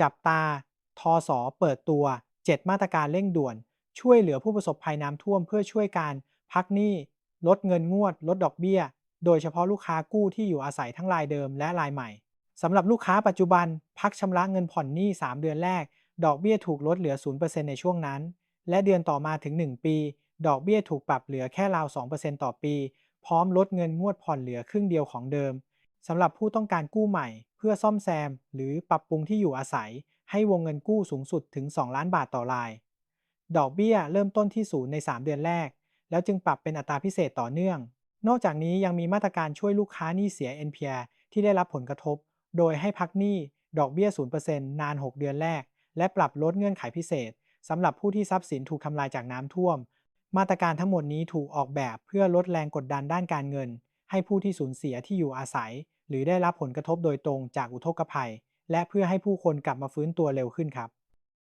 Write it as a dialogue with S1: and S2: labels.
S1: จับตาทอสอเปิดตัว 7 มาตรการเร่งด่วน ช่วยเหลือผู้ประสบภัยน้ำท่วมเพื่อช่วยการ พักหนี้ ลดเงินงวด ลดดอกเบี้ย โดยเฉพาะลูกค้ากู้ที่อยู่อาศัยทั้งรายเดิมและรายใหม่สำหรับลูกค้าปัจจุบัน พักชำระเงินผ่อนหนี้ 3 เดือนแรก ดอกเบี้ยถูกลดเหลือ 0%ในช่วงนั้น และเดือนต่อมาถึง 1 ปี ดอกเบี้ยถูกปรับเหลือแค่ราว 2%ต่อปี พร้อมลดเงินงวดผ่อนเหลือครึ่งเดียวของเดิมสำหรับผู้ต้องการกู้ใหม่ เพื่อซ่อมแซม หรือปรับปรุงที่อยู่อาศัย ให้วงเงินกู้สูงสุดถึง 2 ล้านบาทต่อราย ดอกเบี้ยเริ่มต้นที่ศูนย์ใน 3 เดือนแรก แล้วจึงปรับเป็นอัตราพิเศษต่อเนื่อง นอกจากนี้ยังมีมาตรการช่วยลูกค้าหนี้เสีย NPL ที่ได้รับผลกระทบ โดยให้พักหนี้ดอกเบี้ย 0%นาน 6 เดือนแรก และปรับลดเงื่อนไขพิเศษสำหรับผู้ที่ทรัพย์สินถูกทำลายจากน้ำท่วม มาตรการทั้งหมดนี้ถูกออกแบบเพื่อลดแรงกดดันด้านการเงิน ให้ผู้ที่สูญเสียที่อยู่อาศัย หรือได้รับผลกระทบโดยตรงจากอุทกภัย และเพื่อให้ผู้คนกลับมาฟื้นตัวเร็วขึ้นครับ